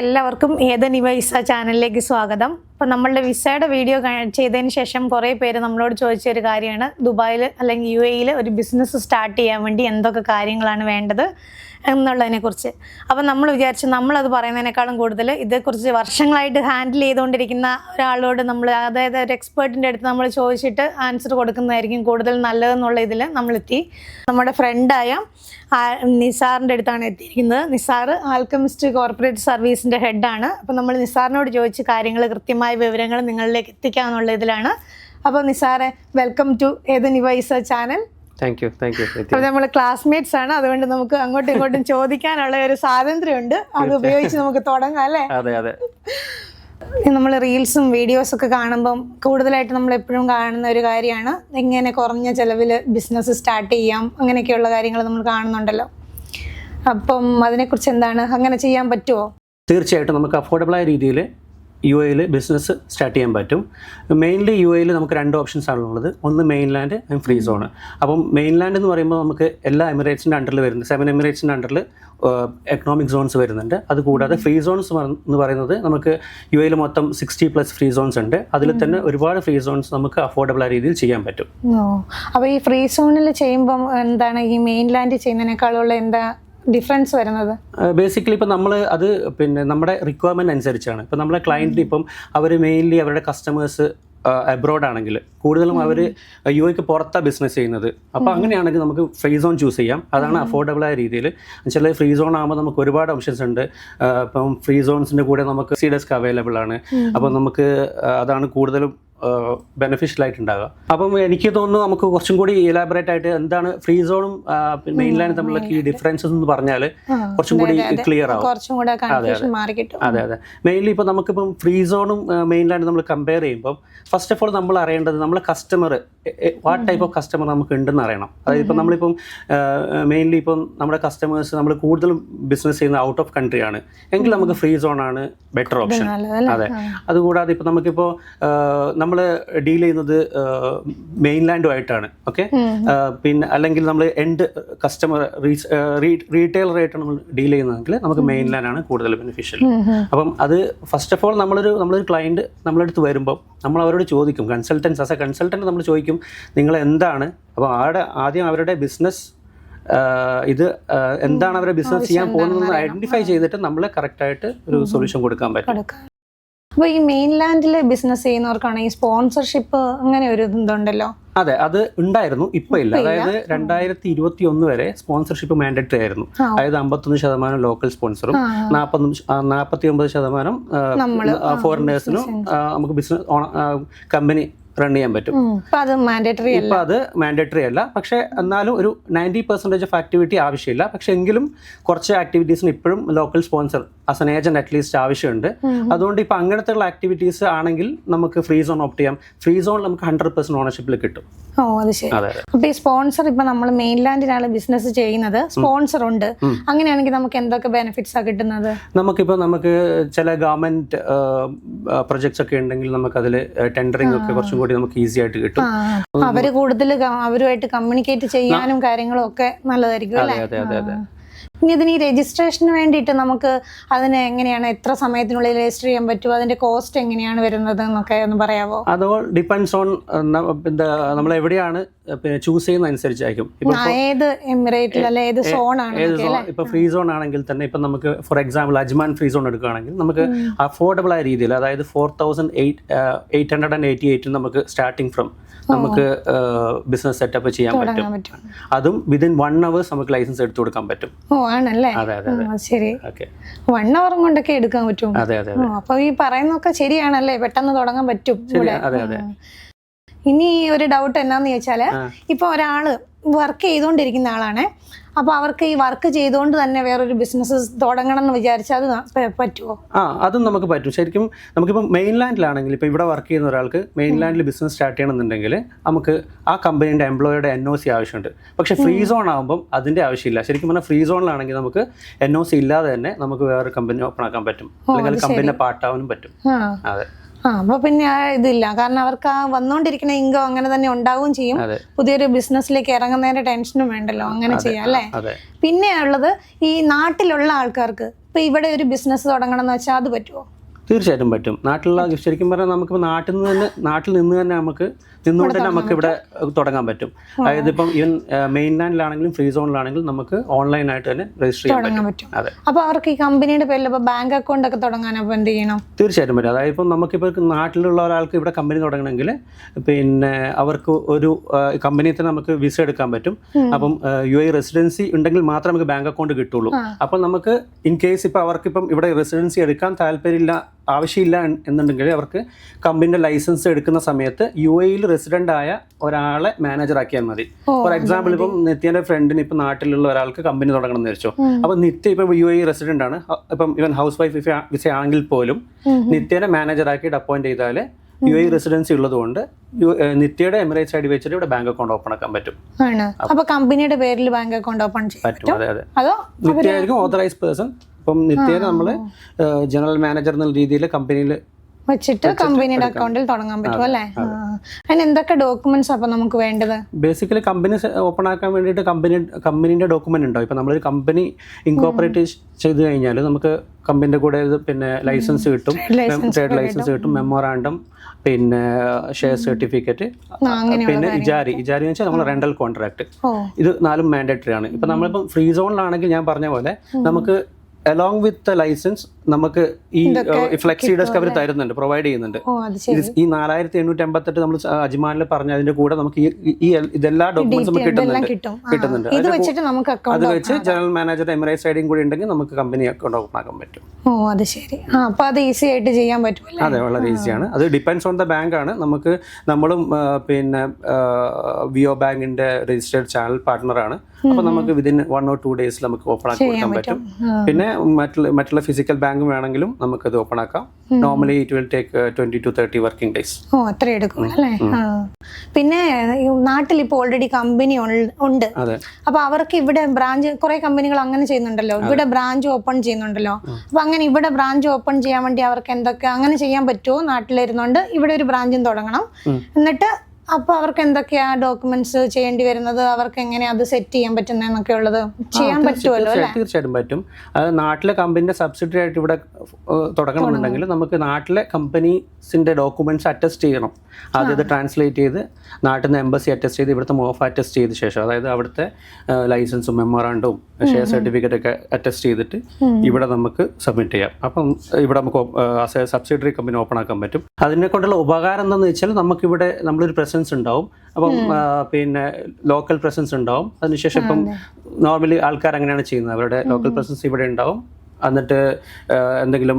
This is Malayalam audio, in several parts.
എല്ലാവർക്കും ഏതനിവൈസ ചാനലിലേക്ക് സ്വാഗതം. അപ്പം നമ്മളുടെ വിസയുടെ വീഡിയോ ചെയ്തതിന് ശേഷം കുറേ പേര് നമ്മളോട് ചോദിച്ച ഒരു കാര്യമാണ്. ദുബായിൽ അല്ലെങ്കിൽ യു എയിൽ ഒരു ബിസിനസ് സ്റ്റാർട്ട് ചെയ്യാൻ വേണ്ടി എന്തൊക്കെ കാര്യങ്ങളാണ് വേണ്ടത് എന്നുള്ളതിനെക്കുറിച്ച് അപ്പം നമ്മൾ വിചാരിച്ചു നമ്മളത് പറയുന്നതിനേക്കാളും കൂടുതൽ ഇതേക്കുറിച്ച് വർഷങ്ങളായിട്ട് ഹാൻഡിൽ ചെയ്തുകൊണ്ടിരിക്കുന്ന ഒരാളോട് നമ്മൾ അതായത് ഒരു എക്സ്പേർട്ടിന്റെ അടുത്ത് നമ്മൾ ചോദിച്ചിട്ട് ആൻസർ കൊടുക്കുന്നതായിരിക്കും കൂടുതൽ നല്ലതെന്നുള്ള ഇതിൽ നമ്മളെത്തി. നമ്മുടെ ഫ്രണ്ടായ നിസാറിന്റെ അടുത്താണ് എത്തിയിരിക്കുന്നത്. നിസാർ ആൽക്കമിസ്റ്റ് കോർപ്പറേറ്റ് സർവീസിന്റെ ഹെഡാണ് അപ്പോൾ നമ്മൾ നിസാറിനോട് ചോദിച്ച് കാര്യങ്ങൾ കൃത്യമായ വിവരങ്ങൾ നിങ്ങളിലേക്ക് എത്തിക്കാമെന്നുള്ള ഇതിലാണ്. അപ്പോൾ നിസാറെ വെൽക്കം ടു ഏത് നിവൈസ channel thank you thank you അപ്പോൾ നമ്മൾ ക്ലാസ്മേറ്റ്സ് ആണ്. അതുകൊണ്ട് നമുക്ക് അങ്ങോട്ടും ഇങ്ങോട്ടും ചോദിക്കാനുള്ള ഒരു സ്വാതന്ത്ര്യമുണ്ട്. അത് ഉപയോഗിച്ച് നമുക്ക് തുടങ്ങാം അല്ലേ? അതെ അതെ. നമ്മൾ റീൽസും വീഡിയോസും ഒക്കെ കാണുമ്പം കൂടുതലായിട്ട് നമ്മൾ എപ്പോഴും കാണുന്ന ഒരു കാര്യമാണ്. എങ്ങനെ കുറഞ്ഞ ചിലവിൽ ബിസിനസ് സ്റ്റാർട്ട് ചെയ്യാം അങ്ങനെയൊക്കെയുള്ള കാര്യങ്ങൾ നമ്മൾ കാണുന്നുണ്ടല്ലോ. അപ്പം അതിനെക്കുറിച്ച് എന്താണ്? അങ്ങനെ ചെയ്യാൻ പറ്റുമോ തീർച്ചയായിട്ടും നമുക്ക് അഫോർഡബിളായ രീതിയിൽ യു എയിൽ ബിസിനസ് സ്റ്റാർട്ട് ചെയ്യാൻ പറ്റും. മെയിൻലി യു എയിൽ നമുക്ക് രണ്ട് ഓപ്ഷൻസ് ആണുള്ളത് ഒന്ന് മെയിൻലാൻഡ് ആൻഡ് ഫ്രീ സോൺ അപ്പം മെയിൻലാൻഡ് എന്ന് പറയുമ്പോൾ നമുക്ക് എല്ലാ എമിറേറ്റ്സിന്റെ അണ്ടറിൽ വരുന്നത് സെവൻ എമിറേറ്റ്സിന്റെ അണ്ടറിൽ എക്കണോമിക് സോൺസ് വരുന്നുണ്ട്. അതുകൂടാതെ ഫ്രീ സോൺസ് എന്ന് പറയുന്നത് നമുക്ക് യു എയിൽ മൊത്തം സിക്സ്റ്റി പ്ലസ് ഫ്രീ സോൺസ് ഉണ്ട്. അതിൽ തന്നെ ഒരുപാട് ഫ്രീ സോൺസ് നമുക്ക് അഫോർഡബിൾ ആയ രീതിയിൽ ചെയ്യാൻ പറ്റും. അപ്പോൾ ഈ ഫ്രീ സോണിൽ ചെയ്യുമ്പം എന്താണ്? ഈ മെയിൻലാൻഡ് ചെയ്യുന്നതിനേക്കാളുള്ള എന്താ ഡിഫറൻസ് വരുന്നത്? ബേസിക്കലി ഇപ്പം നമ്മൾ അത് പിന്നെ നമ്മുടെ റിക്വയർമെന്റ് അനുസരിച്ചാണ്. ഇപ്പം നമ്മളെ ക്ലയന്റിന് ഇപ്പം അവർ മെയിൻലി അവരുടെ കസ്റ്റമേഴ്സ് അബ്രോഡ് ആണെങ്കിൽ കൂടുതലും അവർ യു എക്ക് പുറത്താണ് ബിസിനസ് ചെയ്യുന്നത്. അപ്പോൾ അങ്ങനെയാണെങ്കിൽ നമുക്ക് ഫ്രീ സോൺ ചൂസ് ചെയ്യാം. അതാണ് അഫോർഡബിൾ ആയ രീതിയിൽ. ചില ഫ്രീ സോൺ ആകുമ്പോൾ നമുക്ക് ഒരുപാട് ഓപ്ഷൻസ് ഉണ്ട്. ഇപ്പം ഫ്രീ സോൺസിന്റെ കൂടെ നമുക്ക് സി ഡെസ്ക് അവൈലബിൾ ആണ് അപ്പോൾ നമുക്ക് അതാണ് കൂടുതലും ബെനിഫിഷ്യൽ ആയിട്ടുണ്ടാകുക അപ്പം എനിക്ക് തോന്നുന്നു നമുക്ക് കുറച്ചും കൂടി ഇലാബറേറ്റ് ആയിട്ട് എന്താണ് ഫ്രീ സോണും മെയിൻ ലൈനും തമ്മിലുള്ള ഈ ഡിഫറൻസസ് എന്ന് പറഞ്ഞാൽ കുറച്ചും കൂടി ക്ലിയർ ആവും. കൺഫ്യൂഷൻ മാറി അതെ അതെ. മെയിൻലി ഇപ്പോൾ നമുക്കിപ്പം ഫ്രീ സോണും മെയിൻ ലൈൻ നമ്മൾ കമ്പയർ ചെയ്യുമ്പോൾ ഫസ്റ്റ് ഓഫ് ഓൾ നമ്മൾ അറിയേണ്ടത് നമ്മളെ customer what type of customer നമുക്ക് ഉണ്ടെന്ന് അറിയണം. അതായത് ഇപ്പം നമ്മളിപ്പം മെയിൻലി ഇപ്പം നമ്മുടെ കസ്റ്റമേഴ്സ് നമ്മൾ കൂടുതലും ബിസിനസ് ചെയ്യുന്ന ഔട്ട് ഓഫ് കൺട്രി ആണ്. എങ്കിൽ നമുക്ക് ഫ്രീ സോൺ ആണ് ബെറ്റർ ഓപ്ഷൻ അതെ. അതുകൂടാതെ ഇപ്പം നമുക്കിപ്പോൾ നമ്മൾ ഡീൽ ചെയ്യുന്നത് മെയിൻലാൻഡുമായിട്ടാണ്. ഓക്കെ? പിന്നെ അല്ലെങ്കിൽ നമ്മൾ എൻഡ് കസ്റ്റമർ റീറ്റെയിലറായിട്ടാണ് നമ്മൾ ഡീൽ ചെയ്യുന്നതെങ്കിൽ നമുക്ക് മെയിൻലാൻഡാണ് ആണ് കൂടുതൽ ബെനിഫിഷ്യൽ അപ്പം അത് ഫസ്റ്റ് ഓഫ് ഓൾ നമ്മളൊരു നമ്മളൊരു ക്ലയന്റ് നമ്മളടുത്ത് വരുമ്പോൾ നമ്മൾ അവരോട് ചോദിക്കും. കൺസൾട്ടൻസ് ആസ് എ കൺസൾട്ടന്റ് നമ്മൾ ചോദിക്കും നിങ്ങൾ എന്താണ്? അപ്പോൾ ആടെ ആദ്യം അവരുടെ ബിസിനസ് ഇത് എന്താണ് അവരുടെ ബിസിനസ് ചെയ്യാൻ പോകുന്നത് ഐഡന്റിഫൈ ചെയ്തിട്ട് നമ്മൾ കറക്റ്റായിട്ട് ഒരു സൊല്യൂഷൻ കൊടുക്കാൻ പറ്റും. അപ്പോൾ ഈ മെയിൻലാൻഡിൽ ബിസിനസ് ചെയ്യുന്നവർക്കാണ് ഈ സ്പോൺസർഷിപ്പ് അങ്ങനെ ഒരു ഇതുണ്ടല്ലോ? അതെ അത് ഉണ്ടായിരുന്നു ഇപ്പൊ ഇല്ല. അതായത് രണ്ടായിരത്തി ഇരുപത്തി ഒന്ന് വരെ സ്പോൺസർഷിപ്പ് മാൻഡേറ്ററി ആയിരുന്നു. അതായത് അമ്പത്തൊന്ന് ശതമാനം ലോക്കൽ സ്പോൺസറും ആ. നാൽപ്പത്തി ഒമ്പത് ശതമാനം ഫോറിനേഴ്സിനും നമുക്ക് ബിസിനസ് കമ്പനി റൺ ചെയ്യാൻ പറ്റും. അത് മാൻഡേറ്ററി ഇപ്പൊ അത് മാൻഡറ്ററി അല്ല. പക്ഷെ എന്നാലും ഒരു നയന്റി പെർസെന്റേജ് ഓഫ് ആക്ടിവിറ്റി ആവശ്യമില്ല. പക്ഷെ എങ്കിലും കുറച്ച് ആക്ടിവിറ്റീസിന് ഇപ്പോഴും local sponsor as an agent at least ആവശ്യമുണ്ട്. അതുകൊണ്ട് ഇപ്പൊ അങ്ങനത്തെ ഉള്ള ആക്ടിവിറ്റീസ് ആണെങ്കിൽ നമുക്ക് ഫ്രീ സോൺ ഓപ്റ്റ് ചെയ്യാം. ഫ്രീ സോൺ നമുക്ക് ഹൺഡ്രഡ് പെർസെന്റ് ഓണർഷിപ്പിൽ കിട്ടും. ഓ അത് ശരി. അപ്പൊ ഈ സ്പോൺസർ ഇപ്പൊ നമ്മൾ മെയിൻലാൻഡിലാണ് ബിസിനസ് ചെയ്യുന്നത്. സ്പോൺസർ ഉണ്ട്. അങ്ങനെയാണെങ്കിൽ നമുക്ക് എന്തൊക്കെ ബെനിഫിറ്റ്സ് കിട്ടുന്നത്? നമുക്കിപ്പോ നമുക്ക് ചില ഗവൺമെന്റ് പ്രൊജക്ട്സ് ഒക്കെ ഉണ്ടെങ്കിൽ നമുക്ക് അതിൽ ടെൻഡറിംഗ് ഒക്കെ കുറച്ചും കൂടി നമുക്ക് ഈസി ആയിട്ട് കിട്ടും. അവർ കൂടുതൽ അവരുമായിട്ട് കമ്മ്യൂണിക്കേറ്റ് ചെയ്യാനും കാര്യങ്ങളും ഒക്കെ നല്ലതായിരിക്കും അതെ അതെ അതെ ഇനി ഇതിന് ഈ രജിസ്ട്രേഷന് വേണ്ടിയിട്ട് നമുക്ക് അതിന് എങ്ങനെയാണ് എത്ര സമയത്തിനുള്ളിൽ രജിസ്റ്റർ ചെയ്യാൻ പറ്റുമോ അതിന്റെ കോസ്റ്റ് എങ്ങനെയാണ് വരുന്നത് എന്നൊക്കെ ഒന്ന് പറയാമോ അത് ഡിപ്പെൻഡ്സ് ഓൺ നമ്മൾ എവിടെയാണ് ചൂസ് ചെയ്യുന്ന അനുസരിച്ചായിരിക്കും. ഇപ്പൊ ആ, ഏത് എമിറേറ്റിൽ അല്ലെ ഏത് സോൺ ഏത് സോൺ ഇപ്പൊ ഫ്രീ സോൺ ആണെങ്കിൽ തന്നെ ഇപ്പൊ നമുക്ക് for example Ajman free zone എടുക്കുകയാണെങ്കിൽ നമുക്ക് അഫോർഡബിൾ ആയ രീതിയിൽ അതായത് four thousand eight eight hundred and eighty eight നമുക്ക് സ്റ്റാർട്ടിങ് ഫ്രം നമുക്ക് ബിസിനസ് സെറ്റപ്പ് ചെയ്യാൻ പറ്റും. അതും വിതിൻ വൺ അവേഴ്സ് നമുക്ക് ലൈസൻസ് എടുത്തു കൊടുക്കാൻ പറ്റും. ഓ ആണല്ലേ? അതെ അതെ ശരി. വൺ അവർ കൊണ്ടൊക്കെ എടുക്കാൻ പറ്റും അതെ അതെ അപ്പൊ ഈ പറയുന്നൊക്കെ ശരിയാണല്ലേ? പെട്ടെന്ന് തുടങ്ങാൻ പറ്റും അതെ അതെ. ഇനി ഒരു ഡൗട്ട് എന്നാന്ന് ചോദിച്ചാൽ. ഇപ്പൊ ഒരാൾ വർക്ക് ചെയ്തുകൊണ്ടിരിക്കുന്ന ആളാണ്. അപ്പൊ അവർക്ക് ഈ വർക്ക് ചെയ്തുകൊണ്ട് തന്നെ വേറൊരു ബിസിനസ് തുടങ്ങണം എന്ന് വിചാരിച്ചാൽ അത് പറ്റുമോ ആ അതും നമുക്ക് പറ്റും. ശരിക്കും നമുക്കിപ്പോൾ മെയിൻലാൻഡിലാണെങ്കിൽ ഇപ്പോൾ ഇവിടെ വർക്ക് ചെയ്യുന്ന ഒരാൾക്ക് മെയിൻലാൻഡിൽ ബിസിനസ് സ്റ്റാർട്ട് ചെയ്യണമെന്നുണ്ടെങ്കിൽ നമുക്ക് ആ കമ്പനിയുടെ എംപ്ലോയിയുടെ എൻ ഒ സി ആവശ്യമുണ്ട്. പക്ഷെ ഫ്രീ സോൺ ആകുമ്പം അതിന്റെ ആവശ്യമില്ല. ശരിക്കും പറഞ്ഞാൽ ഫ്രീ സോണിലാണെങ്കിൽ നമുക്ക് എൻ ഒ സി ഇല്ലാതെ തന്നെ നമുക്ക് വേറൊരു കമ്പനി ഓപ്പൺ ആക്കാൻ പറ്റും. അല്ലെങ്കിൽ കമ്പനിയുടെ പാർട്ടാവാനും പറ്റും. അതെ. ആ അപ്പൊ പിന്നെ ഇതില്ല. കാരണം അവർക്ക് ആ വന്നുകൊണ്ടിരിക്കുന്ന ഇൻകം അങ്ങനെ തന്നെ ഉണ്ടാവുകയും ചെയ്യും. പുതിയൊരു ബിസിനസ്സിലേക്ക് ഇറങ്ങുന്നതിന്റെ ടെൻഷനും വേണ്ടല്ലോ. അങ്ങനെ ചെയ്യാം അല്ലേ? പിന്നെ ഉള്ളത് ഈ നാട്ടിലുള്ള ആൾക്കാർക്ക് ഇപ്പൊ ഇവിടെ ഒരു ബിസിനസ് തുടങ്ങണം എന്ന് വെച്ചാൽ അത് പറ്റുമോ തീർച്ചയായിട്ടും പറ്റും. നാട്ടിലുള്ള ശരിക്കും പറഞ്ഞാൽ നമുക്കിപ്പോൾ നാട്ടിൽ നിന്ന് തന്നെ നാട്ടിൽ നിന്ന് തന്നെ നമുക്ക് നിന്നുകൊണ്ട് തന്നെ നമുക്ക് ഇവിടെ തുടങ്ങാൻ പറ്റും. അതായത് ഇപ്പം ഈവൻ മെയിൻലാൻഡിലാണെങ്കിലും ഫ്രീ സോണിലാണെങ്കിലും നമുക്ക് ഓൺലൈനായിട്ട് തന്നെ രജിസ്റ്റർ ചെയ്യാൻ പറ്റും. അതെ. അപ്പൊ അവർക്ക് ഈ കമ്പനിയുടെ പേരിൽ ഇപ്പൊ ബാങ്ക് അക്കൗണ്ട് ഒക്കെ തുടങ്ങാൻ അപ്പൊ എന്ത് ചെയ്യണം? തീർച്ചയായിട്ടും പറ്റും. അതായത് ഇപ്പം നമുക്കിപ്പോൾ നാട്ടിലുള്ള ഒരാൾക്ക് ഇവിടെ കമ്പനി തുടങ്ങണമെങ്കിൽ പിന്നെ അവർക്ക് ഒരു കമ്പനിയിൽ തന്നെ നമുക്ക് വിസ എടുക്കാൻ പറ്റും. അപ്പം യു ഐ റെസിഡൻസി ഉണ്ടെങ്കിൽ മാത്രമേ നമുക്ക് ബാങ്ക് അക്കൗണ്ട് കിട്ടുള്ളൂ. അപ്പൊ നമുക്ക് ഇൻ കേസ് ഇപ്പോൾ അവർക്കിപ്പം ഇവിടെ റെസിഡൻസി എടുക്കാൻ താല്പര്യമില്ല ആവശ്യമില്ല എന്നുണ്ടെങ്കിൽ അവർക്ക് കമ്പനിയുടെ ലൈസൻസ് എടുക്കുന്ന സമയത്ത് യു എയിൽ റെസിഡന്റ് ആയ ഒരാളെ മാനേജർ ആക്കിയാൽ മതി. ഫോർ എക്സാമ്പിൾ ഇപ്പം നിത്യന്റെ ഫ്രണ്ടിന് ഇപ്പം നാട്ടിലുള്ള ഒരാൾക്ക് കമ്പനി തുടങ്ങണം എന്ന് വെച്ചോ അപ്പൊ നിത്യ ഇപ്പം യു എ റെസിഡന്റ് ആണ്. ഇപ്പം ഇവൻ ഹൗസ് വൈഫ് വിസ ആണെങ്കിൽ പോലും നിത്യനെ മാനേജർ ആക്കിയിട്ട് അപ്പോയിന്റ് ചെയ്താൽ യു എ റെസിഡൻസി ഉള്ളതുകൊണ്ട് നിത്യയുടെ എമിറേറ്റ്സ് ഐ ഡി വെച്ചിട്ട് ഇവിടെ ബാങ്ക് അക്കൗണ്ട് ഓപ്പൺ ആക്കാൻ പറ്റും. അപ്പൊ കമ്പനിയുടെ പേരിൽ ബാങ്ക് അക്കൗണ്ട് ഓപ്പൺ ചെയ്യാൻ പറ്റും. അതെ അതെ. അതോ നിത്യ ആയിരിക്കും ഓതറൈസ് പേഴ്സൺ ഇപ്പം നിത്യേന നമ്മൾ ജനറൽ മാനേജർ എന്നുള്ള രീതിയിൽ കമ്പനിയിൽ വെച്ചിട്ട് കമ്പനിയുടെ അക്കൗണ്ടിൽ തുടങ്ങാൻ പറ്റും അല്ലേ. അതിന് എന്തൊക്കെ ഡോക്യുമെന്റ്സ് അപ്പൊ നമുക്ക് വേണ്ടത്? ബേസിക്കലി കമ്പനി ഓപ്പൺ ആക്കാൻ വേണ്ടിയിട്ട് കമ്പനി കമ്പനിന്റെ ഡോക്യുമെന്റ് ഉണ്ടോ? ഇപ്പൊ നമ്മളൊരു കമ്പനി ഇൻകോപ്പറേറ്റ് ചെയ്ത് കഴിഞ്ഞാൽ നമുക്ക് കമ്പനിയുടെ കൂടെ പിന്നെ ലൈസൻസ് കിട്ടും. ട്രേഡ് ലൈസൻസ് കിട്ടും. മെമ്മോറാണ്ടം പിന്നെ ഷെയർ സർട്ടിഫിക്കറ്റ് പിന്നെ ഇജാരി. ഇജാരി എന്ന് വെച്ചാൽ നമ്മൾ റെന്റൽ കോൺട്രാക്ട് ഇത് നാലും മാൻഡേറ്ററി ആണ്. ഇപ്പൊ നമ്മളിപ്പം ഫ്രീ സോണിലാണെങ്കിൽ ഞാൻ പറഞ്ഞ പോലെ നമുക്ക് അലോങ് വിത്ത് ലൈസൻസ് നമുക്ക് ഈ ഫ്ലെക്സി ഡെസ്ക് അവർ തരുന്നുണ്ട് പ്രൊവൈഡ് ചെയ്യുന്നുണ്ട്. ഈ നാലായിരത്തി എണ്ണൂറ്റി അമ്പത്തെട്ട് നമ്മൾ അജ്മാനിൽ പറഞ്ഞ അതിന്റെ കൂടെ നമുക്ക് ഈ- ഇതെല്ലാ ഡോക്യുമെന്റ്സ് കിട്ടുന്നുണ്ട്. അത് വെച്ച് ജനറൽ മാനേജർ എമിറേറ്റ്സ് ഐഡിയും കൂടി ഉണ്ടെങ്കിൽ നമുക്ക് കമ്പനി അക്കൗണ്ട് ഓപ്പൺ ആക്കാൻ പറ്റും. ഓ അത് ശരി. അപ്പൊ അത് ഈസി ആയിട്ട് ചെയ്യാൻ പറ്റുമല്ലേ അതെ വളരെ ഈസിയാണ് അത് ഡിപെൻഡ്സ് ഓൺ ദ ബാങ്ക് ആണ്. നമുക്ക് നമ്മളും പിന്നെ വിയോ ബാങ്കിന്റെ രജിസ്റ്റേർഡ് ചാനൽ പാർട്ട്ണറാണ് അപ്പൊ നമുക്ക് വിതിൻ വൺ ഓർ ടു ഡേയ്സിൽ നമുക്ക് ഓപ്പൺ ആക്കി കൊടുക്കാൻ പറ്റും. പിന്നെ മറ്റുള്ള മറ്റുള്ള ഫിസിക്കൽ ബാങ്ക് വേണമെങ്കിലും നമുക്ക് ഇത് ഓപ്പൺ ആക്കാം normally it will take twenty to thirty working days ഓ അത്ര എടുക്കും അല്ലേ? പിന്നെ നാട്ടിൽ ഇപ്പോൾ ഓൾറെഡി കമ്പനി ഉണ്ട്. അപ്പൊ അവർക്ക് ഇവിടെ ബ്രാഞ്ച് കുറെ കമ്പനികൾ അങ്ങനെ ചെയ്യുന്നുണ്ടല്ലോ. ഇവിടെ ബ്രാഞ്ച് ഓപ്പൺ ചെയ്യുന്നുണ്ടല്ലോ. അപ്പൊ അങ്ങനെ ഇവിടെ ബ്രാഞ്ച് ഓപ്പൺ ചെയ്യാൻ വേണ്ടി അവർക്ക് എന്തൊക്കെ അങ്ങനെ ചെയ്യാൻ പറ്റുമോ നാട്ടിലിരുന്നുകൊണ്ട് ഇവിടെ ഒരു ബ്രാഞ്ചും തുടങ്ങണം. എന്നിട്ട് അപ്പൊ അവർക്ക് എന്തൊക്കെയാ ഡോക്യുമെന്റ്സ് ചെയ്യേണ്ടി വരുന്നത്? അവർക്ക് എങ്ങനെ അത് സെറ്റ് ചെയ്യാൻ പറ്റുന്നതെന്നൊക്കെ ഉള്ളത്? ചെയ്യാൻ പറ്റുമല്ലോ അല്ലേ? തീർച്ചയായിട്ടും പറ്റും. അത് നാട്ടിലെ കമ്പനിയുടെ സബ്സിഡറി ആയിട്ട് ഇവിടെ തുടങ്ങണമെന്നുണ്ടെങ്കിൽ നമുക്ക് നാട്ടിലെ കമ്പനീസിന്റെ ഡോക്യുമെന്റ്സ് അറ്റസ്റ്റ് ചെയ്യണം. ആദ്യം ഇത് ട്രാൻസ്ലേറ്റ് ചെയ്ത് നാട്ടിൽ നിന്ന് എംബസി അറ്റസ്റ്റ് ചെയ്ത് ഇവിടുത്തെ മോഫ് അറ്റസ്റ്റ് ചെയ്ത ശേഷം അതായത് അവിടുത്തെ ലൈസൻസും മെമ്മോറാണ്ടും ഷെയർ സർട്ടിഫിക്കറ്റ് ഒക്കെ അറ്റസ്റ്റ് ചെയ്തിട്ട് ഇവിടെ നമുക്ക് സബ്മിറ്റ് ചെയ്യാം. അപ്പം ഇവിടെ നമുക്ക് സബ്സിഡറി കമ്പനി ഓപ്പൺ ആക്കാൻ പറ്റും. അതിനെ കൊണ്ടുള്ള ഉപകാരം എന്താണെന്ന് വെച്ചാൽ നമുക്കിവിടെ നമ്മളൊരു പ്രസൻസ് ഉണ്ടാവും. അപ്പം പിന്നെ ലോക്കൽ പ്രസൻസ് ഉണ്ടാവും. അതിനുശേഷം ഇപ്പം നോർമലി ആൾക്കാർ അങ്ങനെയാണ് ചെയ്യുന്നത്. അവരുടെ ലോക്കൽ പ്രസൻസ് ഇവിടെ ഉണ്ടാവും. എന്നിട്ട് എന്തെങ്കിലും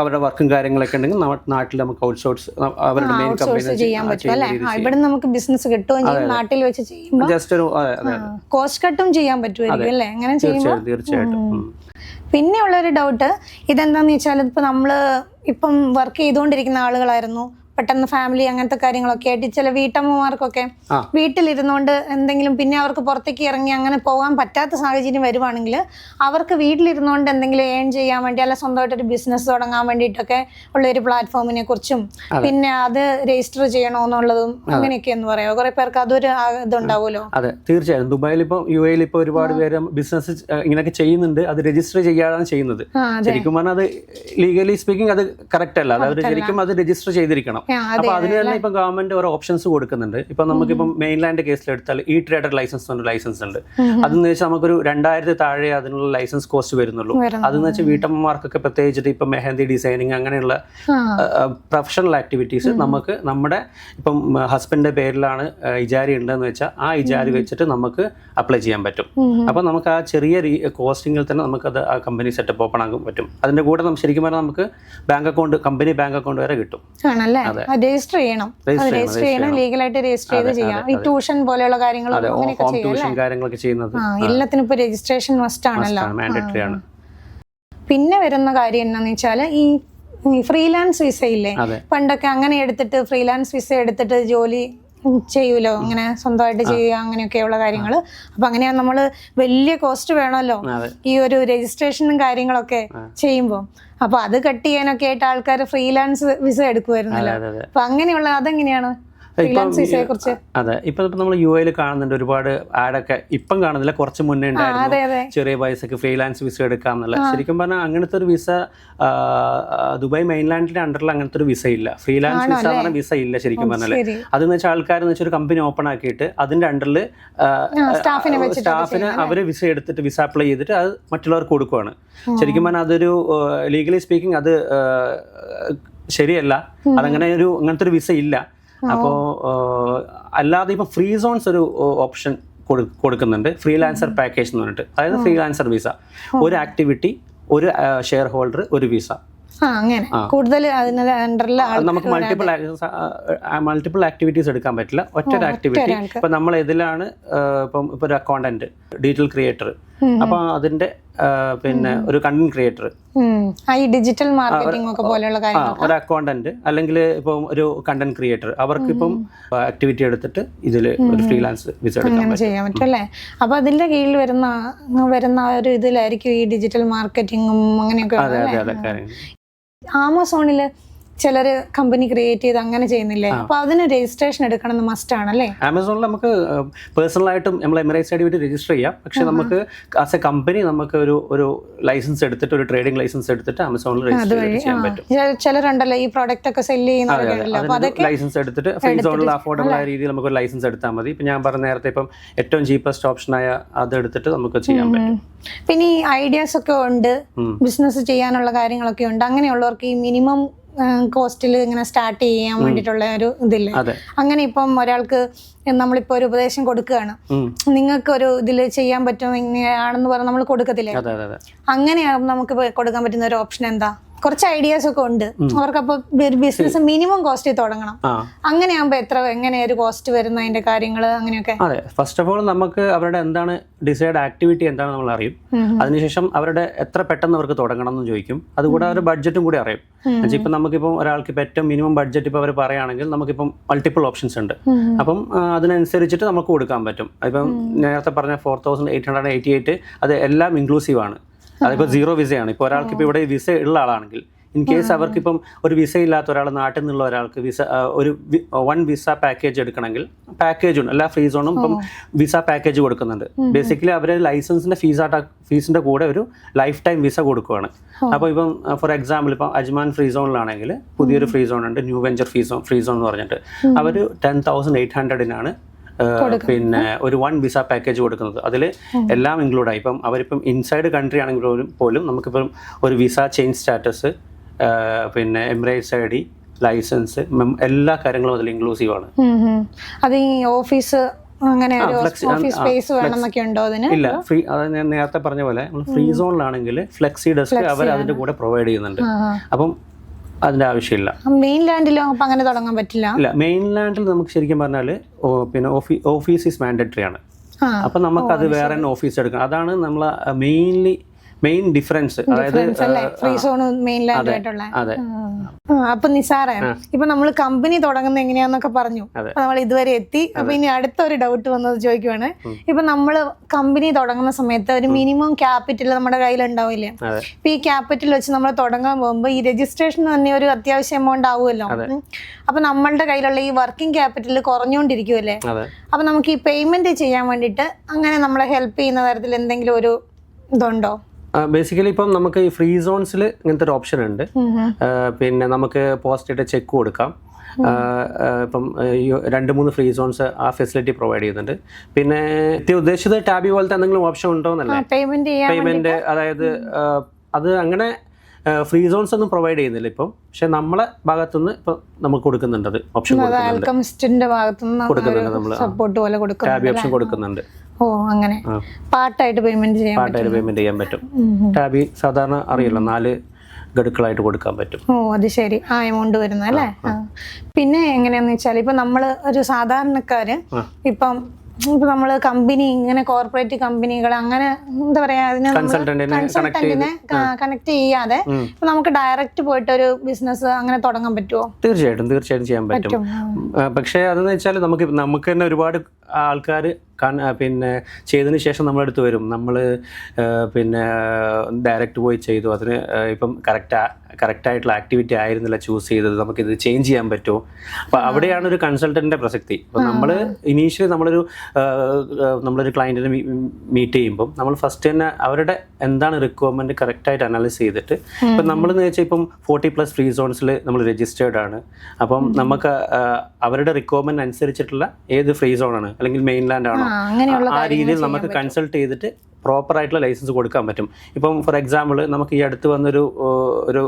അവരുടെ വർക്കും കാര്യങ്ങളൊക്കെ ഉണ്ടെങ്കിൽ നമ്മുടെ നാട്ടിൽ നമുക്ക് ഔട്ട്സോഴ്സ് അവരുടെ മെയിൻ കമ്പനി ചെയ്യാൻ പറ്റും ഇവിടെ നമുക്ക് ബിസിനസ് കിട്ടുകയും ചെയ്യും നാട്ടിൽ വെച്ച് ചെയ്യുമ്പോൾ ജസ്റ്റ് ഒരു കോസ്റ്റ് കട്ടും ചെയ്യാൻ പറ്റുമായിരിക്കും അല്ലേ? അങ്ങനെ ചെയ്യുമ്പോൾ തീർച്ചയായിട്ടും. പിന്നെയുള്ള ഒരു ഡൗട്ട് ഇതെന്താന്ന് വെച്ചാൽ ഇപ്പൊ നമ്മൾ ഇപ്പം വർക്ക് ചെയ്തുകൊണ്ടിരിക്കുന്ന ആളുകളായിരുന്നു. പെട്ടെന്ന് ഫാമിലി അങ്ങനത്തെ കാര്യങ്ങളൊക്കെ ആയിട്ട് ചില വീട്ടമ്മമാർക്കൊക്കെ. വീട്ടിലിരുന്നുകൊണ്ട് എന്തെങ്കിലും പിന്നെ അവർക്ക് പുറത്തേക്ക് ഇറങ്ങി അങ്ങനെ പോകാൻ പറ്റാത്ത സാഹചര്യം വരുവാണെങ്കിൽ അവർക്ക് വീട്ടിലിരുന്നുകൊണ്ട് എന്തെങ്കിലും ഏൺ ചെയ്യാൻ വേണ്ടി അല്ല സ്വന്തമായിട്ട് ഒരു ബിസിനസ് തുടങ്ങാൻ വേണ്ടിയിട്ടൊക്കെ ഉള്ള ഒരു പ്ലാറ്റ്ഫോമിനെ കുറിച്ചും പിന്നെ അത് രജിസ്റ്റർ ചെയ്യണമെന്നുള്ളതും അങ്ങനെയൊക്കെ എന്ന് പറയാം. കുറെ പേർക്ക് അതൊരു ഇതുണ്ടാവുമല്ലോ. അതെ. തീർച്ചയായും. ദുബായിൽ ഇപ്പൊ യു എയിൽ ഇപ്പൊ ഒരുപാട് പേര് ബിസിനസ് ഇങ്ങനെയൊക്കെ ചെയ്യുന്നുണ്ട്. അത് രജിസ്റ്റർ ചെയ്യാതാണ് ചെയ്യുന്നത്. ശരിക്കും പറഞ്ഞാൽ അത് ലീഗലി സ്പീക്കിംഗ് അത് കറക്റ്റ് അല്ല. അത് ശരിക്കും അത് രജിസ്റ്റർ ചെയ്തിരിക്കണം. അപ്പൊ അതിന് തന്നെ ഇപ്പൊ ഗവൺമെന്റ് ഓരോ ഓപ്ഷൻസ് കൊടുക്കുന്നുണ്ട്. ഇപ്പൊ നമുക്കിപ്പം മെയിൻലാൻഡ് കേസിൽ എടുത്താൽ ഈ ട്രേഡർ ലൈസൻസ് എന്ന് ലൈസൻസ് ഉണ്ട്. അതെന്ന് വെച്ചാൽ നമുക്കൊരു രണ്ടായിരത്തി താഴെ അതിനുള്ള ലൈസൻസ് കോസ്റ്റ് വരുന്നുള്ളൂ. അതെന്ന് വെച്ചാൽ വീട്ടമ്മമാർക്കൊക്കെ പ്രത്യേകിച്ചിട്ട് ഇപ്പൊ മെഹന്തി ഡിസൈനിങ് അങ്ങനെയുള്ള പ്രൊഫഷണൽ ആക്ടിവിറ്റീസ് നമുക്ക് നമ്മുടെ ഇപ്പം ഹസ്ബൻഡിന്റെ പേരിലാണ് ഇജാരി ഉണ്ടെന്ന് വെച്ചാൽ ആ ഇജാരി വെച്ചിട്ട് നമുക്ക് അപ്ലൈ ചെയ്യാൻ പറ്റും. അപ്പൊ നമുക്ക് ആ ചെറിയ കോസ്റ്റിങ്ങിൽ തന്നെ നമുക്ക് അത് ആ കമ്പനി സെറ്റപ്പ് ഓപ്പൺ ആക്കാൻ പറ്റും. അതിന്റെ കൂടെ നമുക്ക് ശരിക്കും പറഞ്ഞാൽ നമുക്ക് bank account company bank account വരെ കിട്ടും. ആണല്ലേ? രജിസ്റ്റർ ചെയ്യണം. രജിസ്റ്റർ ചെയ്യണം ലീഗലായിട്ട് രജിസ്റ്റർ ചെയ്ത് ചെയ്യാം. ഈ ട്യൂഷൻ പോലെയുള്ള അങ്ങനെയൊക്കെ ഹോം ട്യൂഷൻ കാര്യങ്ങളൊക്കെ ചെയ്യുന്നത്. എല്ലാത്തിനും ഇപ്പൊ രജിസ്ട്രേഷൻ മസ്റ്റ് ആണല്ലോ. മാൻഡേറ്ററി ആണ് പിന്നെ വരുന്ന കാര്യം എന്താന്ന് വെച്ചാൽ ഈ ഫ്രീലാൻസ് വിസ ഇല്ലേ? പണ്ടൊക്കെ അങ്ങനെ എടുത്തിട്ട് ഫ്രീലാൻസ് വിസ എടുത്തിട്ട് ജോലി ചെയ്യൂലോ? ഇങ്ങനെ സ്വന്തമായിട്ട് ചെയ്യുക അങ്ങനെയൊക്കെയുള്ള കാര്യങ്ങൾ അപ്പൊ അങ്ങനെയാ നമ്മൾ വലിയ കോസ്റ്റ് വേണമല്ലോ ഈ ഒരു രജിസ്ട്രേഷനും കാര്യങ്ങളൊക്കെ ചെയ്യുമ്പോൾ അപ്പൊ അത് കട്ട് ചെയ്യാനൊക്കെ ആയിട്ട് ആൾക്കാർ ഫ്രീലാൻസ് വിസ എടുക്കുമായിരുന്നല്ലോ അപ്പൊ അങ്ങനെയുള്ള അതെങ്ങനെയാണ്? അതെ ഇപ്പൊ നമ്മൾ യു എയിൽ കാണുന്നുണ്ട് ഒരുപാട് ആഡൊക്കെ ഇപ്പം കാണുന്നില്ല കുറച്ച് മുന്നേ ഉണ്ടായിരുന്നു. ചെറിയ പൈസക്ക് ഫ്രീലാൻസ് വിസ എടുക്കാം എന്നുള്ള ശരിക്കും പറഞ്ഞാൽ അങ്ങനത്തെ ഒരു വിസ ദുബായ് മെയിൻലാൻഡിന്റെ അണ്ടറിൽ അങ്ങനത്തെ ഒരു വിസ ഇല്ല. ഫ്രീലാൻസ് വിസ എന്ന് പറഞ്ഞ വിസ ഇല്ല ശരിക്കും പറഞ്ഞാൽ അതെന്ന് വെച്ചാൽ ആൾക്കാർ എന്ന് വെച്ചാൽ ഒരു കമ്പനി ഓപ്പൺ ആക്കിയിട്ട് അതിന്റെ അണ്ടറിൽ സ്റ്റാഫിന് അവർ വിസ എടുത്തിട്ട് വിസ അപ്ലൈ ചെയ്തിട്ട് അത് മറ്റുള്ളവർക്ക് കൊടുക്കുവാണ്. ശരിക്കും പറഞ്ഞാൽ അതൊരു ലീഗലി സ്പീക്കിംഗ് അത് ശരിയല്ല. അതങ്ങനെ ഒരു അങ്ങനത്തെ ഒരു വിസ ഇല്ല. അപ്പോൾ അല്ലാതെ ഇപ്പം ഫ്രീ സോൺസ് ഒരു ഓപ്ഷൻ കൊടുക്കുന്നുണ്ട്. ഫ്രീലാൻസർ പാക്കേജ് എന്ന് പറഞ്ഞിട്ട്. അതായത് ഫ്രീലാൻസർ വിസ. ഒരു ആക്ടിവിറ്റി ഒരു ഷെയർ ഹോൾഡർ ഒരു വിസ. അങ്ങനെ. കൂടുതൽ നമുക്ക് മൾട്ടിപ്പിൾ മൾട്ടിപ്പിൾ ആക്ടിവിറ്റീസ് എടുക്കാൻ പറ്റില്ല. ഒറ്റ ആക്ടിവിറ്റി. ഇപ്പൊ നമ്മൾ ഇതിലാണ് ഇപ്പം ഇപ്പൊ ഒരു അക്കൗണ്ടന്റ് ഡിജിറ്റൽ ക്രിയേറ്റർ അപ്പൊ അതിന്റെ പിന്നെ ഒരു കണ്ടന്റ് ക്രിയേറ്റർ. ഈ ഡിജിറ്റൽ മാർക്കറ്റിംഗ് ഒക്കെ പോലെയുള്ള കാര്യങ്ങൾ ഒരു അക്കൗണ്ടന്റ് അല്ലെങ്കിൽ ഇപ്പം ഒരു കണ്ടന്റ് ക്രിയേറ്റർ. അവർക്ക് ഇപ്പം ആക്ടിവിറ്റി എടുത്തിട്ട് ഇതിൽ ഒരു ഫ്രീലാൻസ് വിസ എടുക്കാൻ ചെയ്യാൻ പറ്റും അല്ലേ? അപ്പൊ അതിന്റെ കീഴിൽ വരുന്ന വരുന്ന ഒരു ഇതിലായിരിക്കും ഈ ഡിജിറ്റൽ മാർക്കറ്റിംഗും അങ്ങനെയൊക്കെ ആമസോണിൽ ചിലര് കമ്പനി ക്രിയേറ്റ് ചെയ്ത് അങ്ങനെ ചെയ്യുന്നില്ലേ? അപ്പൊ അതിന് രജിസ്ട്രേഷൻ എടുക്കണം മസ്റ്റ് ആണല്ലേ? ആമസോണിൽ നമുക്ക് പേഴ്സണൽ ആയിട്ടും നമ്മൾ എമിറേറ്റ്സ് ഐ ഡി രജിസ്റ്റർ ചെയ്യാം. പക്ഷെ നമുക്ക് ആസ് എ കമ്പനി നമുക്ക് ഒരു ഒരു ലൈസൻസ് എടുത്തിട്ട് ഒരു ട്രേഡിംഗ് ലൈസൻസ് എടുത്തിട്ട് ആമസോണിൽ രജിസ്റ്റർ ചെയ്യാൻ പറ്റും. ചില- ചിലരുണ്ടല്ലോ ഈ പ്രോഡക്റ്റ് ഒക്കെ സെൽ ചെയ്യുന്ന ലൈസൻസ് എടുത്തിട്ട് ഫ്രീ സോണിൽ അഫോർഡബിൾ ആയ രീതിയിൽ നമുക്ക് ഒരു ലൈസൻസ് എടുത്താൽ മതി. ഇപ്പൊ ഞാൻ പറഞ്ഞ നേരത്തെ ഇപ്പം ഏറ്റവും ചീപ്പസ്റ്റ് ഓപ്ഷനായ അത് എടുത്തിട്ട് നമുക്ക് ചെയ്യാൻ പറ്റും. പിന്നെ ഈ ഐഡിയാസ് ഒക്കെ ഉണ്ട്. ബിസിനസ് ചെയ്യാനുള്ള കാര്യങ്ങളൊക്കെ ഉണ്ട്. അങ്ങനെയുള്ളവർക്ക് ഈ മിനിമം കോസ്റ്റിൽ ഇങ്ങനെ സ്റ്റാർട്ട് ചെയ്യാൻ വേണ്ടിയിട്ടുള്ള ഒരു ഇതില്ലേ? അങ്ങനെ ഇപ്പം ഒരാൾക്ക് നമ്മളിപ്പോ ഒരു ഉപദേശം കൊടുക്കുകയാണ്. നിങ്ങൾക്ക് ഒരു ഇതിൽ ചെയ്യാൻ പറ്റും ഇങ്ങനെയാണെന്ന് പറഞ്ഞ് നമ്മൾ കൊടുക്കത്തില്ലേ? അങ്ങനെയാകുമ്പോൾ നമുക്ക് കൊടുക്കാൻ പറ്റുന്ന ഒരു ഓപ്ഷൻ എന്താ? കുറച്ച് ഐഡിയാസ് ഒക്കെ ഉണ്ട്. അവർക്കപ്പോൾ ബിസിനസ് മിനിമം കോസ്റ്റിൽ തുടങ്ങണം. അങ്ങനെയാകുമ്പോ എത്ര എങ്ങനെ ഒരു കോസ്റ്റ് വരുന്ന അതിന്റെ കാര്യങ്ങൾ അങ്ങനെയൊക്കെ? അതെ. ഫസ്റ്റ് ഓഫ് ഓൾ നമുക്ക് അവരുടെ എന്താണ് ഡിസൈഡ് ആക്ടിവിറ്റി എന്താണെന്ന് നമ്മൾ അറിയും. അതിനുശേഷം അവരുടെ എത്ര പെട്ടെന്ന് അവർക്ക് തുടങ്ങണം എന്ന് ചോദിക്കും. അതുകൂടെ അവരുടെ ബഡ്ജറ്റും കൂടി അറിയും. ഇപ്പൊ ഇപ്പം നമുക്കിപ്പം ഒരാൾക്ക് ഇപ്പം ഏറ്റവും മിനിമം ബഡ്ജറ്റ് ഇപ്പോൾ അവർ പറയുകയാണെങ്കിൽ നമുക്കിപ്പം മൾട്ടിപ്പിൾ ഓപ്ഷൻസ് ഉണ്ട്. അപ്പം അതിനനുസരിച്ചിട്ട് നമുക്ക് കൊടുക്കാൻ പറ്റും. ഇപ്പം നേരത്തെ പറഞ്ഞ four thousand eight hundred eighty eight അത് എല്ലാം ഇൻക്ലൂസീവ് ആണ്. അതിപ്പോൾ സീറോ വിസയാണ്. ഇപ്പോൾ ഒരാൾക്ക് ഇപ്പോൾ ഇവിടെ വിസ ഉള്ള ആളാണെങ്കിൽ ഇൻ കേസ് അവർക്കിപ്പം ഒരു വിസ ഇല്ലാത്ത ഒരാൾ നാട്ടിൽ നിന്നുള്ള ഒരാൾക്ക് വിസ ഒരു വൺ വിസ പാക്കേജ് എടുക്കണമെങ്കിൽ പാക്കേജ് ഉണ്ട്. എല്ലാ ഫ്രീ സോണും ഇപ്പം വിസ പാക്കേജ് കൊടുക്കുന്നുണ്ട്. ബേസിക്കലി അവർ ലൈസൻസിന്റെ ഫീസ് ഫീസിന്റെ കൂടെ ഒരു ലൈഫ് ടൈം വിസ കൊടുക്കുകയാണ് അപ്പോൾ ഇപ്പം ഫോർ എക്സാമ്പിൾ ഇപ്പം അജ്മാൻ ഫ്രീ സോണിലാണെങ്കിൽ പുതിയൊരു ഫ്രീ സോൺ ഉണ്ട്. New venture free zone free zone എന്ന് പറഞ്ഞിട്ട്. അവർ ടെൻ തൗസൻഡ് എയ്റ്റ് ഹൺഡ്രഡിനാണ് പിന്നെ ഒരു വൺ വിസ പാക്കേജ് കൊടുക്കുന്നത്. അതിൽ എല്ലാം ഇൻക്ലൂഡ് ആയി. ഇപ്പം അവരിപ്പം ഇൻസൈഡ് കൺട്രി ആണെങ്കിൽ പോലും നമുക്കിപ്പം ഒരു വിസ ചേഞ്ച് സ്റ്റാറ്റസ് പിന്നെ എമിറേറ്റ്സ് ഐ ഡി ലൈസൻസ് എല്ലാ കാര്യങ്ങളും അതിൽ ഇൻക്ലൂസീവ് ആണ്. അത് ഈ ഓഫീസ് അങ്ങനെ സ്പേസ് വേണമെന്നൊക്കെ ഉണ്ടോ അതിന്? ഇല്ല ഫ്രീ അത് ഞാൻ നേരത്തെ പറഞ്ഞ പോലെ ഫ്രീ സോണിലാണെങ്കിൽ ഫ്ലെക്സി ഡെസ്ക് അവർ അതിന്റെ കൂടെ പ്രൊവൈഡ് ചെയ്യുന്നുണ്ട്. അപ്പം അതിന്റെ ആവശ്യമില്ല. മെയിൻ ലാൻഡിലോ അപ്പൊ അങ്ങനെ തുടങ്ങാൻ പറ്റില്ല? ഇല്ല മെയിൻ ലാൻഡിൽ നമുക്ക് ശരിക്കും പറഞ്ഞാൽ പിന്നെ ഓഫീ ഓഫീസ് ഈസ് മാൻഡറ്ററി ആണ്. അപ്പം നമുക്ക് അത് വേറെ ഓഫീസ് എടുക്കാം അതാണ് നമ്മൾ മെയിൻലി മെയിൻ ഡിഫറൻസ് അതായത് അതെ അപ്പൊ നിസാറേ ഇപ്പൊ നമ്മൾ കമ്പനി തുടങ്ങുന്ന എങ്ങനെയാന്നൊക്കെ പറഞ്ഞു. നമ്മൾ ഇതുവരെ എത്തി. അപ്പൊ ഇനി അടുത്ത ഒരു ഡൗട്ട് വന്നത് ചോദിക്കുവാണ്. ഇപ്പൊ നമ്മൾ കമ്പനി തുടങ്ങുന്ന സമയത്ത് ഒരു മിനിമം ക്യാപിറ്റൽ നമ്മുടെ കയ്യിൽ ഉണ്ടാവില്ലേ അപ്പൊ ഇപ്പൊ ഈ ക്യാപിറ്റൽ വെച്ച് നമ്മൾ തുടങ്ങാൻ പോകുമ്പോൾ ഈ രജിസ്ട്രേഷൻ തന്നെ ഒരു അത്യാവശ്യം എമൗണ്ട് ആവുമല്ലോ. അപ്പൊ നമ്മളുടെ കയ്യിലുള്ള ഈ വർക്കിംഗ് ക്യാപിറ്റൽ കുറഞ്ഞുകൊണ്ടിരിക്കുമല്ലേ അപ്പൊ നമുക്ക് ഈ പേയ്മെന്റ് ചെയ്യാൻ വേണ്ടിട്ട് അങ്ങനെ നമ്മളെ ഹെൽപ്പ് ചെയ്യുന്ന തരത്തിൽ എന്തെങ്കിലും ഒരു ഇതുണ്ടോ? ബേസിക്കലി ഇപ്പം നമുക്ക് ഈ ഫ്രീ സോൺസിൽ ഇങ്ങനത്തെ ഒരു ഓപ്ഷൻ ഉണ്ട്. പിന്നെ നമുക്ക് പോസ്റ്റ് ഇട്ട് ചെക്ക് കൊടുക്കാം. ഇപ്പം രണ്ട് മൂന്ന് ഫ്രീ സോൺസ് ആ ഫെസിലിറ്റി പ്രൊവൈഡ് ചെയ്യുന്നുണ്ട്. പിന്നെ ഉദ്ദേശിച്ചത് ടാബി പോലത്തെ എന്തെങ്കിലും ഓപ്ഷൻ ഉണ്ടോ എന്നല്ല? പേയ്മെന്റ് അതായത് അത് അങ്ങനെ ഫ്രീ സോൺസ് ഒന്നും പ്രൊവൈഡ് ചെയ്യുന്നില്ല ഇപ്പം. പക്ഷെ നമ്മളെ ഭാഗത്തുനിന്ന് ഇപ്പം നമുക്ക് കൊടുക്കുന്നുണ്ട് ഓപ്ഷൻ കൊടുക്കുന്നുണ്ട്. കൊടുക്കുന്നുണ്ട് നമ്മൾ ടാബി ഓപ്ഷൻ കൊടുക്കുന്നുണ്ട്. ഓ അങ്ങനെ. ആ. പാർട്ടായിട്ട് പേയ്മെന്റ് ചെയ്യാൻ പാട്ടായിട്ട് പേയ്മെന്റ് ചെയ്യാൻ പറ്റും. ടാബി സാധാരണ അറിയില്ല നാല് ഗഡുക്കളായിട്ട് കൊടുക്കാൻ പറ്റും. ഓ അത് ശരി. ആ എമൗണ്ട് വരുന്ന അല്ലേ പിന്നെ എങ്ങനെയാന്ന് വെച്ചാൽ ഇപ്പൊ നമ്മൾ ഒരു സാധാരണക്കാര്. ഇപ്പം ഇപ്പൊ നമ്മൾ കമ്പനി ഇങ്ങനെ കോർപ്പറേറ്റ് കമ്പനികൾ അങ്ങനെ എന്താ പറയാ അതിനെ കൺസൾട്ടന്റിനെ കണക്ട് ചെയ്യാതെ നമുക്ക് ഡയറക്റ്റ് പോയിട്ട് ഒരു ബിസിനസ് അങ്ങനെ തുടങ്ങാൻ പറ്റുമോ തീർച്ചയായിട്ടും തീർച്ചയായിട്ടും ചെയ്യാൻ പറ്റും. പക്ഷെ പക്ഷേ അതെന്ന് വെച്ചാൽ നമുക്ക് നമുക്ക് തന്നെ ഒരുപാട് ആൾക്കാർ പിന്നെ ചെയ്തതിന് ശേഷം നമ്മളെടുത്ത് വരും. നമ്മൾ പിന്നെ ഡയറക്റ്റ് പോയി ചെയ്തു. അതിന് ഇപ്പം കറക്റ്റ് കറക്റ്റായിട്ടുള്ള ആക്ടിവിറ്റി ആയിരുന്നില്ല ചൂസ് ചെയ്തത്. നമുക്കിത് ചേഞ്ച് ചെയ്യാൻ പറ്റുമോ? അപ്പോൾ അവിടെയാണ് ഒരു കൺസൾട്ടന്റിന്റെ പ്രസക്തി. അപ്പോൾ നമ്മൾ ഇനീഷ്യലി നമ്മളൊരു നമ്മളൊരു ക്ലയന്റിനെ മീറ്റ് ചെയ്യുമ്പോൾ നമ്മൾ ഫസ്റ്റ് തന്നെ അവരുടെ എന്താണ് റിക്വയർമെന്റ് കറക്റ്റായിട്ട് അനലൈസ് ചെയ്തിട്ട് ഇപ്പം നമ്മളെന്ന് വെച്ചാൽ ഇപ്പം ഫോർട്ടി പ്ലസ് ഫ്രീ സോൺസിൽ നമ്മൾ രജിസ്റ്റേർഡ് ആണ്. അപ്പം നമുക്ക് അവരുടെ റിക്വയർമെന്റ് അനുസരിച്ചിട്ടുള്ള ഏത് ഫ്രീ സോൺ ആണ്? അല്ലെങ്കിൽ മെയിൻലാൻഡ് ആണോ? ആ രീതിയിൽ നമുക്ക് കൺസൾട്ട് ചെയ്തിട്ട് പ്രോപ്പർ ആയിട്ടുള്ള ലൈസൻസ് കൊടുക്കാൻ പറ്റും. ഇപ്പം ഫോർ എക്സാമ്പിൾ നമുക്ക് ഈ അടുത്ത് വന്നൊരു ഒരു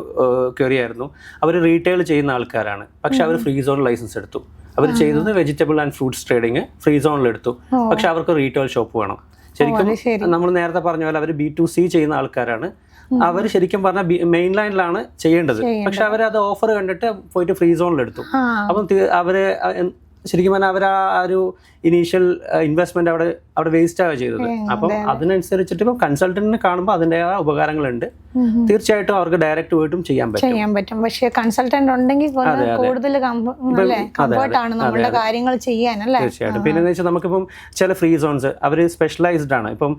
ക്വറി ആയിരുന്നു. അവർ റീറ്റെയിൽ ചെയ്യുന്ന ആൾക്കാരാണ്. പക്ഷെ അവർ ഫ്രീ സോൺ ലൈസൻസ് എടുത്തു. അവർ ചെയ്യുന്നത് vegetable and fruits trading free സോണിൽ എടുത്തു. പക്ഷെ അവർക്ക് റീറ്റെയിൽ ഷോപ്പ് വേണം. ശരിക്കും നമ്മൾ നേരത്തെ പറഞ്ഞ പോലെ അവർ ബി ടു സി ചെയ്യുന്ന ആൾക്കാരാണ്. അവർ ശരിക്കും പറഞ്ഞാൽ മെയിൻ ലൈനിലാണ് ചെയ്യേണ്ടത്. പക്ഷെ അവർ അത് ഓഫർ കണ്ടിട്ട് പോയിട്ട് ഫ്രീ സോണിൽ എടുത്തു. അപ്പം അവർ ശരിക്കും പറഞ്ഞാൽ അവർ ആ ഒരു ഇനീഷ്യൽ ഇൻവെസ്റ്റ്മെന്റ് അവിടെ അവിടെ വേസ്റ്റ് ആവുക ചെയ്തത്. അപ്പം അതിനനുസരിച്ചിട്ട് ഇപ്പം കൺസൾട്ടന്റിനെ കാണുമ്പോൾ അതിന്റെ ഉപകാരങ്ങളുണ്ട്. തീർച്ചയായിട്ടും അവർക്ക് ഡയറക്റ്റ് പോയിട്ടും ചെയ്യാൻ പറ്റും. ചെയ്യാൻ പറ്റും. പക്ഷേ കൺസൾട്ടന്റ് ഉണ്ടെങ്കിൽ കൂടുതൽ നമ്മളുടെ കാര്യങ്ങൾ ചെയ്യാൻ അല്ലേ? തീർച്ചയായിട്ടും. പിന്നെ എന്ന് വെച്ചാൽ നമുക്കിപ്പം ചില ഫ്രീ സോൺസ് അവർ സ്പെഷ്യലൈസ്ഡ് ആണ്. ഇപ്പം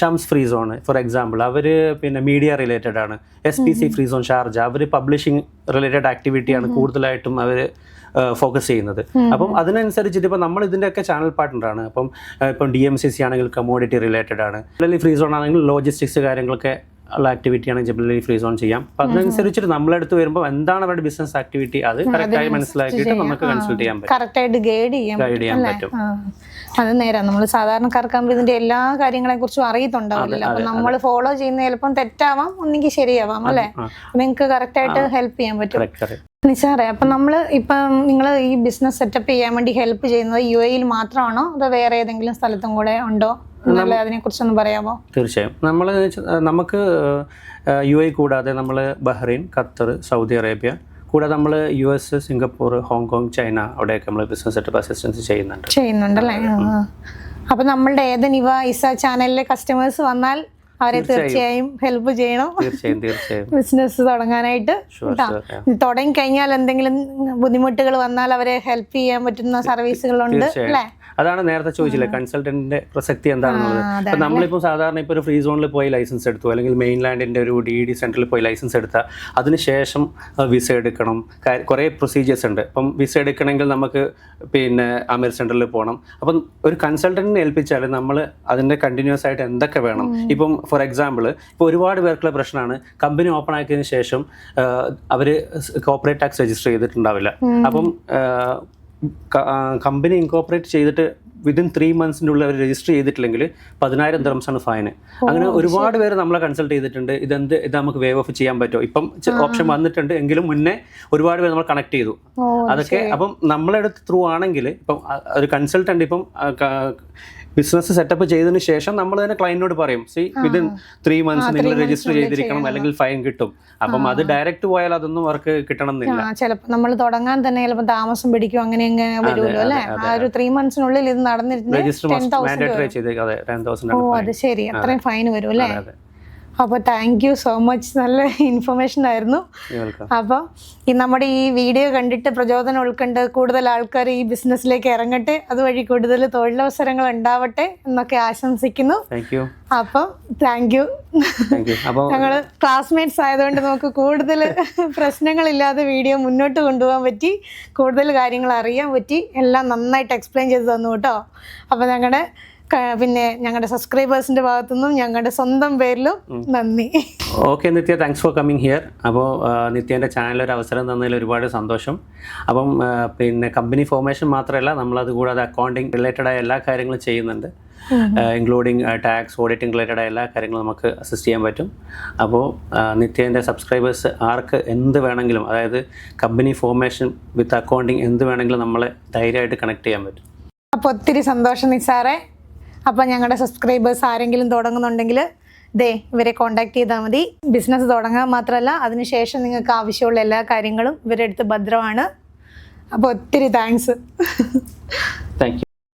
Shams free zone for example അവർ പിന്നെ മീഡിയ റിലേറ്റഡ് ആണ്. S P C free zone Sharjah അവർ പബ്ലിഷിംഗ് റിലേറ്റഡ് ആക്ടിവിറ്റിയാണ് കൂടുതലായിട്ടും അവർ ഫോക്കസ് ചെയ്യുന്നത്. അപ്പം അതിനനുസരിച്ചിട്ട് ഇപ്പം നമ്മൾ ഇതിന്റെയൊക്കെ ചാനൽ പാർട്ട്ണറാണ് അപ്പം ഇപ്പം ഡി എം സി സി ആണെങ്കിൽ കമോഡിറ്റി റിലേറ്റഡ് ആണ്. അല്ലെങ്കിൽ ഫ്രീ സോൺ ആണെങ്കിൽ ലോജിസ്റ്റിക്സ് കാര്യങ്ങളൊക്കെ ഉള്ള ആക്ടിവിറ്റി ആണെങ്കിൽ ജബലി ഫ്രീ സോൺ ചെയ്യാം. അപ്പം അതിനനുസരിച്ചിട്ട് നമ്മളെടുത്ത് വരുമ്പോൾ എന്താണ് അവരുടെ ബിസിനസ് ആക്ടിവിറ്റി അത് കറക്റ്റായി മനസ്സിലാക്കിയിട്ട് നമുക്ക് കൺസൾട്ട് ചെയ്യാൻ പറ്റും. ഗൈഡ് ചെയ്യാൻ ഗൈഡ് ചെയ്യാൻ പറ്റും. അത് നേരാ. നമ്മൾ സാധാരണക്കാർക്കാകുമ്പോൾ ഇതിന്റെ എല്ലാ കാര്യങ്ങളെ കുറിച്ചും അറിയത്തുണ്ടാവില്ല അപ്പൊ നമ്മൾ ഫോളോ ചെയ്യുന്ന ചിലപ്പം തെറ്റാവാം ഒന്നെങ്കിൽ ശരിയാവാം അല്ലെ. നിങ്ങൾക്ക് കറക്റ്റ് ആയിട്ട് ഹെൽപ്പ് ചെയ്യാൻ പറ്റും. നിസാറേ അപ്പം നമ്മൾ ഇപ്പം നിങ്ങൾ ഈ ബിസിനസ് സെറ്റപ്പ് ചെയ്യാൻ വേണ്ടി ഹെൽപ്പ് ചെയ്യുന്നത് യു എയിൽ മാത്രമാണോ അതോ വേറെ ഏതെങ്കിലും സ്ഥലത്തും കൂടെ ഉണ്ടോ? അതിനെ കുറിച്ചൊന്ന് പറയാമോ? തീർച്ചയായും. നമ്മൾ നമുക്ക് യു എ കൂടാതെ നമ്മൾ ബഹ്റൈൻ ഖത്തർ സൗദി അറേബ്യ കൂടാതെ നമ്മൾ U S Singapore Hong Kong China അവിടെയൊക്കെ നമ്മൾ ബിസിനസ് സെറ്റപ്പ് അസിസ്റ്റൻസ് ചെയ്യുന്നുണ്ട്. ചെയ്യുന്നുണ്ടല്ലേ. അപ്പൊ നമ്മളുടെ ഏത് നിവ ഇസ ചാനലിലെ കസ്റ്റമേഴ്സ് വന്നാൽ അവരെ തീർച്ചയായും. ഹെൽപ്പ് ചെയ്യണം. ബിസിനസ് തുടങ്ങാനായിട്ട്. തുടങ്ങി കഴിഞ്ഞാൽ എന്തെങ്കിലും ബുദ്ധിമുട്ടുകൾ വന്നാൽ അവരെ ഹെൽപ്പ് ചെയ്യാൻ പറ്റുന്ന സർവീസുകളുണ്ട് അല്ലേ? അതാണ് നേരത്തെ ചോദിച്ചില്ലേ കൺസൾട്ടന്റിന്റെ പ്രസക്തി എന്താണെന്നുള്ളത്. അപ്പൊ നമ്മളിപ്പോ നമ്മളിപ്പോൾ സാധാരണ ഇപ്പോൾ ഒരു ഫ്രീ സോണിൽ പോയി ലൈസൻസ് എടുത്തു അല്ലെങ്കിൽ മെയിൻ ലാൻഡിന്റെ ഒരു ഡി ഡി സെന്ററിൽ പോയി ലൈസൻസ് എടുത്താൽ അതിനുശേഷം വിസ എടുക്കണം. കുറെ പ്രൊസീജിയേഴ്സ് ഉണ്ട്. അപ്പം വിസ എടുക്കണമെങ്കിൽ നമുക്ക് പിന്നെ അമീർ സെന്ററിൽ പോകണം അപ്പം ഒരു കൺസൾട്ടന്റിനെ ഏൽപ്പിച്ചാൽ നമ്മൾ അതിന്റെ കണ്ടിന്യൂസ് ആയിട്ട് എന്തൊക്കെ വേണം? ഇപ്പം ഫോർ എക്സാമ്പിൾ ഇപ്പോൾ ഒരുപാട് പേർക്കുള്ള പ്രശ്നമാണ് കമ്പനി ഓപ്പൺ ആക്കിയതിന് ശേഷം അവർ കോപ്പറേറ്റ് ടാക്സ് രജിസ്റ്റർ ചെയ്തിട്ടുണ്ടാവില്ല. അപ്പം കമ്പനി ഇൻകോപ്പറേറ്റ് ചെയ്തിട്ട് വിതിൻ ത്രീ മന്ത്സിന്റെ ഉള്ളിൽ അവർ രജിസ്റ്റർ ചെയ്തിട്ടില്ലെങ്കിൽ പതിനായിരം ദിറംസാണ് ഫൈന് അങ്ങനെ ഒരുപാട് പേര് നമ്മളെ കൺസൾട്ട് ചെയ്തിട്ടുണ്ട്. ഇതെന്ത് ഇത് നമുക്ക് വേവ് ഓഫ് ചെയ്യാൻ പറ്റുമോ? ഇപ്പം ഓപ്ഷൻ വന്നിട്ടുണ്ട്. എങ്കിലും മുന്നേ ഒരുപാട് പേര് നമ്മൾ കണക്ട് ചെയ്തു. അതൊക്കെ അപ്പം നമ്മളെടുത്ത് ത്രൂ ആണെങ്കിൽ ഇപ്പം ഒരു കൺസൾട്ടന്റ് ഇപ്പം ബിസിനസ് സെറ്റപ്പ് ചെയ്തതിന് ശേഷം നമ്മൾ തന്നെ ക്ലയന്റിനോട് പറയും സി വിതിൻ ത്രീ മന്ത്സ് നിങ്ങൾ രജിസ്റ്റർ ചെയ്തിരിക്കണം അല്ലെങ്കിൽ ഫൈൻ കിട്ടും. അപ്പം അത് ഡയറക്റ്റ് പോയാൽ അതൊന്നും അവർക്ക് കിട്ടണം എന്നില്ല ചിലപ്പോൾ നമ്മൾ തുടങ്ങാൻ തന്നെ ചിലപ്പോൾ താമസം പിടിക്കും അങ്ങനെ അങ്ങനെ വരുമല്ലോ അല്ലേ? ആ ഒരു ത്രീ മന്ത്സിനുള്ളിൽ ഇത് നടന്നിരുന്നു അതെ ശരി. അത്രയും ഫൈൻ വരും അല്ലേ? അപ്പോൾ താങ്ക് യു സോ മച്ച് നല്ല ഇൻഫർമേഷൻ ആയിരുന്നു. അപ്പോൾ ഈ നമ്മുടെ ഈ വീഡിയോ കണ്ടിട്ട് പ്രചോദനം ഉൾക്കൊണ്ട് കൂടുതൽ ആൾക്കാർ ഈ ബിസിനസ്സിലേക്ക് ഇറങ്ങട്ടെ. അതുവഴി കൂടുതൽ തൊഴിലവസരങ്ങൾ ഉണ്ടാവട്ടെ എന്നൊക്കെ ആശംസിക്കുന്നു. അപ്പം താങ്ക് യു ഞങ്ങൾ ക്ലാസ്മേറ്റ്സ് ആയതുകൊണ്ട് നമുക്ക് കൂടുതൽ പ്രശ്നങ്ങളില്ലാതെ വീഡിയോ മുന്നോട്ട് കൊണ്ടുപോകാൻ പറ്റി. കൂടുതൽ കാര്യങ്ങൾ അറിയാൻ പറ്റി. എല്ലാം നന്നായിട്ട് എക്സ്പ്ലെയിൻ ചെയ്ത് തന്നു കേട്ടോ. അപ്പോൾ ഞങ്ങളുടെ പിന്നെ ഞങ്ങളുടെ സബ്സ്ക്രൈബേഴ്സിന്റെ ഭാഗത്തുനിന്നും ഞങ്ങളുടെ സ്വന്തം പേരിലും നന്ദി. Okay Nithya thanks for coming here അപ്പോൾ നിത്യന്റെ ചാനൽ ഒരു അവസരം തന്നതിൽ ഒരുപാട് സന്തോഷം. അപ്പം പിന്നെ കമ്പനി ഫോർമേഷൻ മാത്രമല്ല നമ്മളത് കൂടാതെ അക്കൗണ്ടിങ് റിലേറ്റഡ് ആയ എല്ലാ കാര്യങ്ങളും ചെയ്യുന്നുണ്ട്. ഇൻക്ലൂഡിങ് ടാക്സ് ഓഡിറ്റിംഗ് റിലേറ്റഡ് ആയ എല്ലാ കാര്യങ്ങളും നമുക്ക് അസിസ്റ്റ് ചെയ്യാൻ പറ്റും. അപ്പോൾ നിത്യേന്റെ സബ്സ്ക്രൈബേഴ്സ് ആർക്ക് എന്ത് വേണമെങ്കിലും അതായത് കമ്പനി ഫോർമേഷൻ വിത്ത് അക്കൗണ്ടിങ് എന്ത് വേണമെങ്കിലും നമ്മളെ ധൈര്യമായിട്ട് കണക്ട് ചെയ്യാൻ പറ്റും. അപ്പോൾ ഒത്തിരി സന്തോഷം നിസാറേ. അപ്പോൾ ഞങ്ങളുടെ സബ്സ്ക്രൈബേഴ്സ് ആരെങ്കിലും തുടങ്ങുന്നുണ്ടെങ്കിൽ ദേ ഇവരെ കോൺടാക്ട് ചെയ്താൽ മതി. ബിസിനസ് തുടങ്ങാൻ മാത്രമല്ല അതിനുശേഷം നിങ്ങൾക്ക് ആവശ്യമുള്ള എല്ലാ കാര്യങ്ങളും ഇവരെടുത്ത് ഭദ്രമാണ്. അപ്പോൾ ഒത്തിരി താങ്ക്സ് താങ്ക്